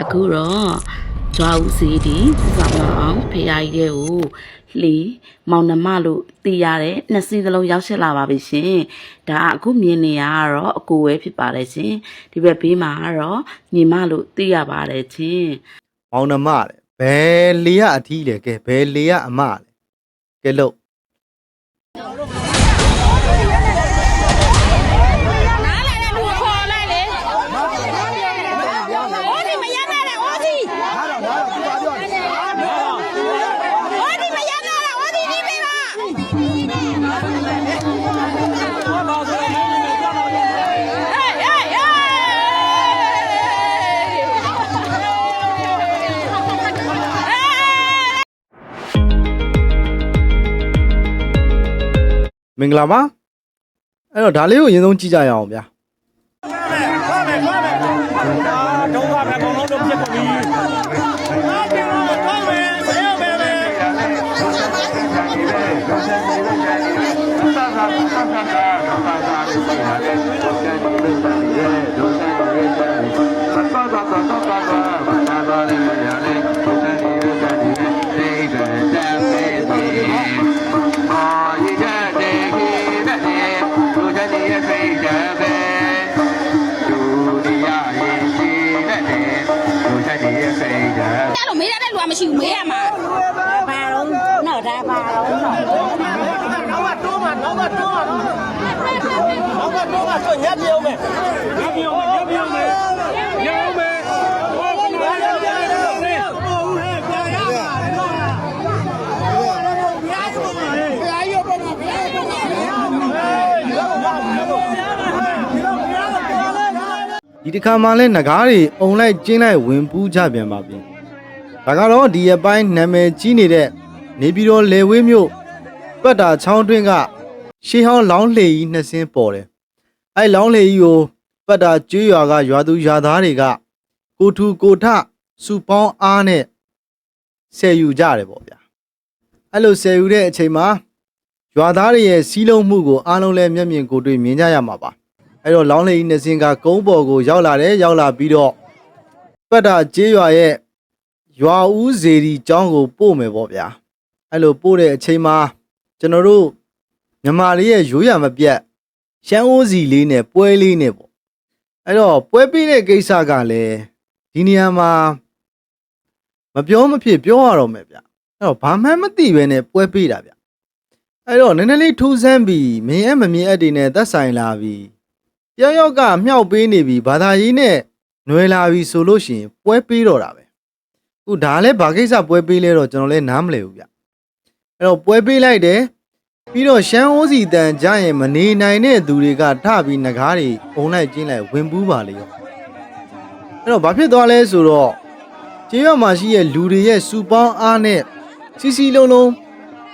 အခုတော့ကြွားဦးစီဒီစောင်းအောင်ဖရာကြီးရဲ့ကိုလှီမောင်နှမလို့သိရတဲ့နှစ်စီးသလုံးရောက်ရှိလာပါပြီရှင်ဒါကအခုမြင်နေရတော့အကိုဝဲဖြစ်ပါတယ်ရှင်ဒီဘက်ဘေးမှာကတော့ညီမလို့သိရပါတယ်ရှင်မောင်နှမတဲ့ဘယ်လေရအထီးလဲကဲဘယ်လေရအမလဲကဲလို့ မင်္ဂလာပါအဲ့တော့ဒါလေးကိုအရင်ဆုံးကြည့်ကြရအောင်ဗျာဒုက္ခပဲအကုန်လုံးတော့ဖြစ်ကုန်ပြီ။အားပြန်တော့ထောက်မယ်ဆရာပဲပဲအဲ့ ဆိုညက်ပြုံးမယ်ညက်ပြုံးမယ်ညက်ပြုံးမယ်ညက်ပြုံးမယ်ဟောကနာရရရရဟုတ်ဟဲ့ကြာရပါဒီတစ်ခါမှလဲငကားတွေအုံလိုက်ကျင်းလိုက်ဝင်ပူးကြပြန်ပါပြီဒါကတော့ဒီရက်ပိုင်းနာမည်ကြီးနေတဲ့နေပြည်တော်လေဝေးမြို့ပတ်တာချောင်းတွင်းကရှေးဟောင်းလောင်းလှေကြီးနှစ်စင်းပေါ်တယ် အဲလောင်းလှေကြီးကိုပတ်တာကျွေးရွာကရွာသူရွာသားတွေကကိုထူကိုထစုပေါင်းအားနဲ့ဆယ်ယူကြတယ်ပေါ့ဗျာအဲ့လိုဆယ်ယူတဲ့အချိန်မှာရွာသားတွေရဲ့စီးလုံးမှုကိုအားလုံးလဲမျက်မြင်ကိုယ်တွေ့မြင်ကြရမှာပါအဲ့တော့လောင်းလေကြီးနှစ်စင်းကကုန်းပေါ်ကိုရောက်လာတယ်ရောက်လာပြီးတော့ပတ်တာကျေးရွာရဲ့ရွာဦးဇေဒီကျောင်းကိုပို့မယ်ပေါ့ဗျာအဲ့လိုပို့တဲ့အချိန်မှာကျွန်တော်တို့မြန်မာလေးရဲ့ရိုးရမပြတ် ရှမ်းအိုးစီလေးနဲ့ပွဲလေးနဲ့ပေါ့အဲ့တော့ပွဲပြီးတဲ့ကိစ္စကလည်းဒီနေရာမှာမပြောမဖြစ်ပြောရတော့မယ်ဗျအဲ့တော့ဘာမှမသိပဲနဲ့ပွဲပြီးတာဗျအဲ့တော့နည်းနည်းလေးထူးဆန်းပြီးမင်းအမမြင်အပ်တွေနဲ့သက်ဆိုင်လာပြီးတယောက်ယောက်ကမြောက်ပေးနေပြီဘာသာရေးနဲ့ຫນွယ်လာပြီဆိုလို့ရှိရင်ပွဲပေးတော့တာပဲအခုဒါလည်းဘာကိစ္စပွဲပေးလဲတော့ကျွန်တော်လည်းနားမလည်ဘူးဗျအဲ့တော့ပွဲပေးလိုက်တယ် ပြီးတော့ရှမ်းအိုးစီတန်ကြရင်မနေနိုင်တဲ့သူတွေကထပြီးငကားတွေအုံလိုက်ကျင်းလိုက်ဝင်ပူးပါလေရောအဲ့တော့ဘာဖြစ်သွားလဲဆိုတော့ကျေးရွာမှာရှိတဲ့လူတွေရဲ့စူပေါင်းအားနဲ့စီစီလုံးလုံး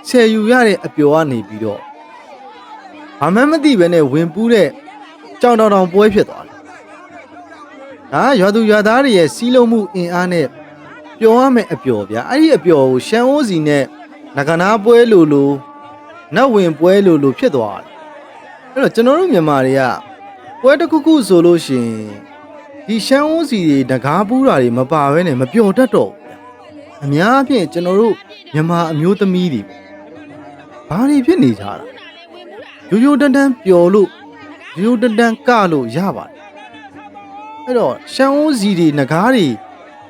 ဆယ်ယူရတဲ့အပျော်ကနေပြီးတော့ဘာမှမသိပဲနဲ့ဝင်ပူးတဲ့ကြောင်တောင်တောင်ပွဲဖြစ်သွားတယ်။ဒါကရွာသူရွာသားတွေရဲ့စီးလုံးမှုအင်အားနဲ့ပျော်ရမယ့်အပျော်ဗျာ။အဲ့ဒီအပျော်ကိုရှမ်းအိုးစီနဲ့ငကနာပွဲလိုလို နတ်ဝင်ပွဲလိုလိုဖြစ်သွားတယ်။အဲ့တော့ကျွန်တော်တို့မြန်မာတွေကပွဲတစ်ခုခုဆိုလို့ရှိရင်ဒီရှမ်းအိုးစီတွေငကားပူးတာတွေမပါဘဲနဲ့မပျော်တတ်တော့ဘူးဗျာ။အများအပြားကျွန်တော်တို့မြန်မာအမျိုးသမီးတွေပေါ့။ဘာတွေဖြစ်နေကြတာ။ရိုးရိုးတန်းတန်းပျော်လို့ရိုးတန်တန်ကလို့ရပါတယ်အဲ့တော့ရှမ်းအိုးစီတွေငကားတွေ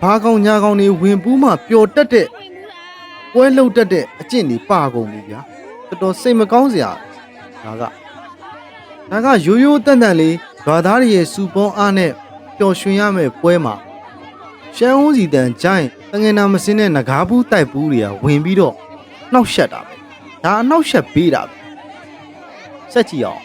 ဘာကောင်ညာကောင်တွေဝင်ပူးမှပျော်တက်တဲ့ပွဲလှုပ်တက်တဲ့အကျင့်တွေပါကုန်ပြီဗျာ တော်တော်စိတ်မကောင်းစရာဒါကဒါကရိုးရိုးတန်တန်လေးဓာသားတွေရဲ့စူပေါင်းအားနဲ့ပျော်ရွှင်ရမယ့်ပွဲမှာရှမ်းအိုးစီတန်ကြိုင်းတငင်နာမစင်းတဲ့ငကားဘူးတိုက်ဘူးတွေကဝင်ပြီးတော့နှောက်ရှက်တာပဲဒါအနှောက်ရှက်ပေးတာပဲစက်ကြည့်အောင်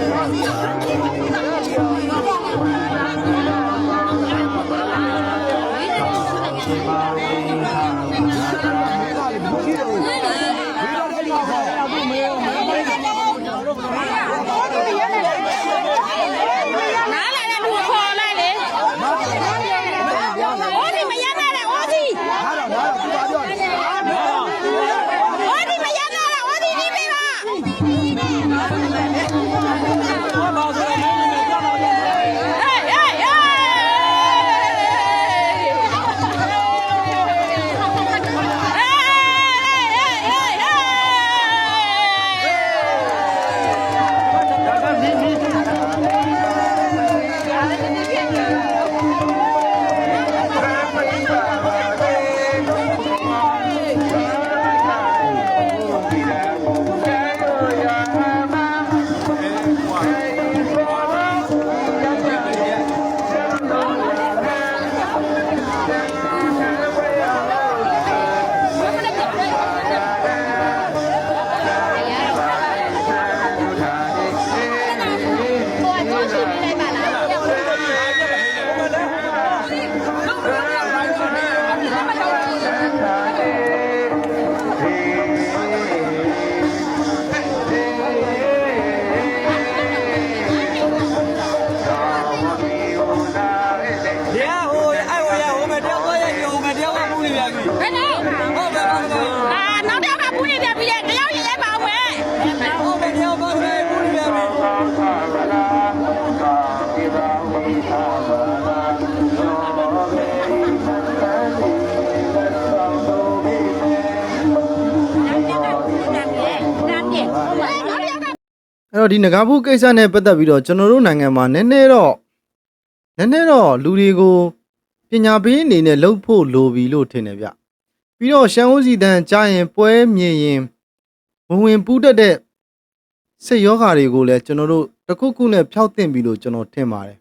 Oh, my God. အဲ့တော့ဒီငကားဘူးကိစ္စနဲ့ပတ်သက်ပြီးတော့ကျွန်တော်တို့နိုင်ငံမှာနည်းနည်းတော့နည်းနည်းတော့လူတွေကိုပညာပေးအနေနဲ့လှုပ်ဖို့လိုပြီလို့ထင်တယ်ဗျပြီးတော့ရှမ်းဦးစီတန်ကြားရင်ပွဲမြင်ရင်ဝင်ဝင်ပူးတက်တဲ့စိတ်ယောဂါတွေကိုလည်းကျွန်တော်တို့တစ်ခုခုနဲ့ဖျောက်တင်ပြီလို့ကျွန်တော်ထင်ပါတယ်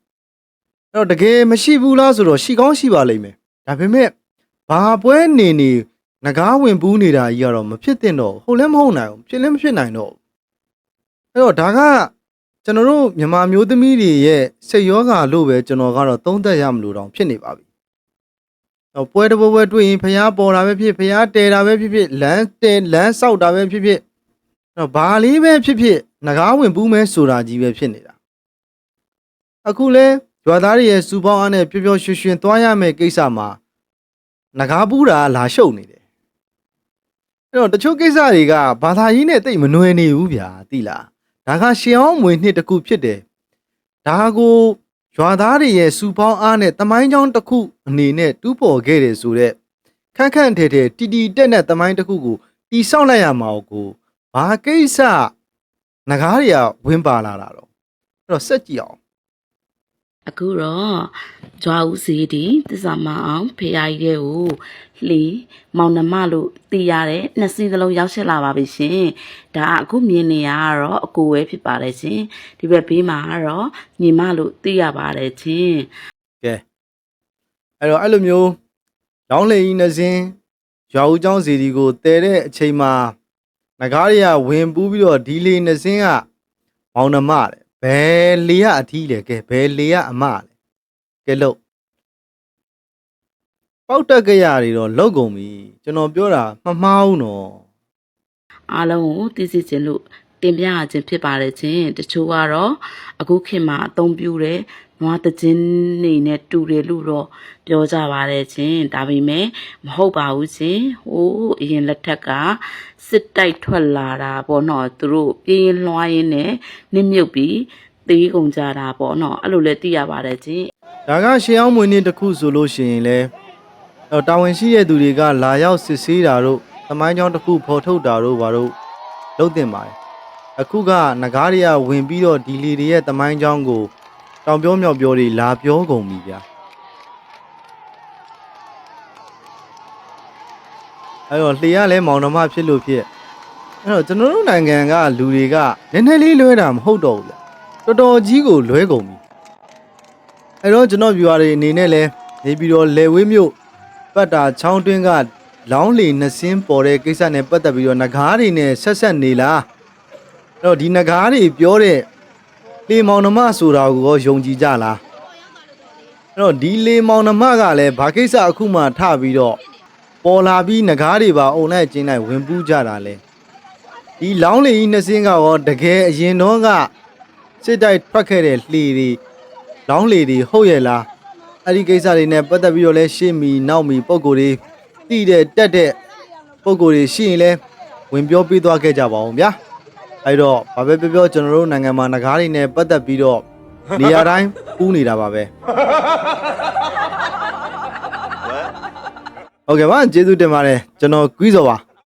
အဲ့တော့တကယ်မရှိဘူးလားဆိုတော့ရှိကောင်းရှိပါလိမ့်မယ်ဒါပေမဲ့ဘာပွဲနေနေငကားဝင်ပူးနေတာကြီးကတော့မဖြစ်သင့်တော့ဘူးဟုတ်လည်းမဟုတ်နိုင်ဘူးဖြစ်လည်းမဖြစ်နိုင်တော့ဘူး အဲ့တော့ဒါကကျွန်တော်တို့မြန်မာမျိုးသမီးတွေရဲ့စိတ်ယောဂါလို့ပဲကျွန်တော်ကတော့သုံးသပ်ရမလို့တောင်ဖြစ်နေပါပြီ။တော့ပွဲတစ်ပွဲပွဲတွေ့ရင်ဖျားပေါ်တာပဲဖြစ်ဖျားတဲတာပဲဖြစ်ဖြစ်လမ်းတဲလမ်းဆောက်တာပဲဖြစ်ဖြစ်အဲ့တော့ဘာလေးပဲဖြစ်ဖြစ်ငကားဝင်ပူးမဲဆိုတာကြီးပဲဖြစ်နေတာ။အခုလဲရွာသားတွေရဲ့စူပေါင်းအားနဲ့ပျော်ပျော်ရွှင်ရွှင်သွားရမယ့်ကိစ္စမှာငကားပူးတာလာရှုပ်နေတယ်။အဲ့တော့တချို့ကိစ္စတွေကဘာသာရေးနဲ့တိတ်မနွယ်နေဘူးဗျာသိလား။ ဒါကရှေးအောင်မွေနှစ်တစ်ခုဖြစ်တယ်။ဒါကိုရွာသားတွေရဲ့စူပေါင်းအားနဲ့တမိုင်းကြောင်းတစ်ခုအနေနဲ့တူးပေါ်ခဲ့တယ်ဆိုတော့ခန့်ခန့်ထဲထဲတီတီတက်တဲ့တမိုင်းတစ်ခုကိုတီဆောက်လိုက်ရမှာကိုဘာကိစ္စငကားတွေကဝင်ပါလာတာတော့အဲ့တော့စက်ကြည့်အောင် အခုတော့ကြွားဦးစီးဒီတစ္ဆာမအောင်ဖေယားကြီးတဲ့ကိုလှီမောင်နှမလို့သိရတဲ့နှစ်စီးသလုံးရောက်ရှိလာပါပြီရှင်ဒါအခုမြင်နေရတော့အကိုပဲဖြစ်ပါတယ်ရှင်ဒီဘက်ဘေးမှာကတော့ညီမလို့သိရပါတယ်ရှင်ကဲအဲ့တော့အဲ့လိုမျိုးလောင်းလေကြီးနှစင်းရွာဦးကျောင်းစီဒီကိုတဲတဲ့အချိန်မှာငကားတွေကဝင်ပူးပြီးတော့ဒီလေနှစင်းကမောင်နှမတဲ့ ဘယ်လေကအထီးလဲကဲဘယ်လေကအမလဲကဲလို့ပေါက်တက်ကရတွေတော့လောက်ကုန်ပြီကျွန်တော်ပြောတာမမှားဘူးနော်အားလုံးကိုသိစေခြင်းလို့တင်ပြရခြင်းဖြစ်ပါတယ်ချင်းတချို့ကတော့အခုခေတ်မှာအသုံးပြုတဲ့ နွားတခြင်းနေနဲ့တူတယ်လို့တော့ပြောကြပါတယ်ချင်းဒါပေမဲ့မဟုတ်ပါဘူးချင်းဟိုးအရင်လက်ထက်ကစစ်တိုက်ထွက်လာတာပေါ့နော်သူတို့ပြင်းရင်လွှားရင်းနဲ့နစ်မြုပ်ပြီးသေးကုန်ကြတာပေါ့နော်အဲ့လိုလည်းသိရပါတယ်ချင်းဒါကရှေးအောင်မွေနေ့တစ်ခုဆိုလို့ရှိရင်လဲတော့တာဝန်ရှိတဲ့သူတွေကလာရောက်စစ်ဆေးတာတို့သမိုင်းကြောင်းတစ်ခုဖော်ထုတ်တာတို့ဘာတို့လုပ်တင်ပါတယ်အခုကငကားတွေကဝင်ပြီးတော့ဒီလီတွေရဲ့သမိုင်းကြောင်းကို တောင်ပြောမြောက်ပြောတွေလာပြောကုန်ပြီဗျာအဲ့တော့လှေရလဲမောင်နှမဖြစ်လို့ဖြစ်အဲ့တော့ကျွန်တော်တို့နိုင်ငံကလူတွေကနည်းနည်းလေးလွဲတာမဟုတ်တော့ဘူးဗျာတော်တော်ကြီးကိုလွဲကုန်ပြီအဲ့တော့ကျွန်တော် viewer တွေအနေနဲ့လဲနေပြီးတော့လေဝေးမြို့ပတ်တာချောင်းတွင်းကလောင်းလီနှစင်းပေါ်တဲ့ကိစ္စနဲ့ပတ်သက်ပြီးတော့ငကားတွေနဲ့ဆက်ဆက်နေလားအဲ့တော့ဒီငကားတွေပြောတဲ့ လေမောင်နှမဆိုတာကိုရောယုံကြည်ကြလားအဲ့တော့ဒီလေမောင်နှမကလည်းဘာကိစ္စအခုမှထပြီးတော့ပေါ်လာပြီးငကားတွေပါအုံလိုက်ကျင်းလိုက်ဝင်ပူးကြတာလဲဒီလောင်းလေကြီးနှစ်စင်းကရောတကယ်အရင်တော့ကစစ်တိုက်ထွက်ခဲ့တဲ့လှေတွေလောင်းလေတွေဟုတ်ရဲ့လားအဲ့ဒီကိစ္စတွေနဲ့ပတ်သက်ပြီးတော့လဲရှေ့မီနောက်မီပုံကိုယ်တွေတိတဲ့တက်တဲ့ပုံကိုယ်တွေရှိရင်လဲဝင်ပြောပေးသွားခဲ့ကြပါဦးဗျာ အဲ့တော့ဘာပဲပြောပြောကျွန်တော်တို့နိုင်ငံမှာငကားတွေနဲ့ပတ်သက်ပြီးတော့နေရာတိုင်းပူးနေတာပါပဲဟုတ်ကဲ့ပါကျေးဇူးတင်ပါတယ်ကျွန်တော်ကွီးစော်ပါ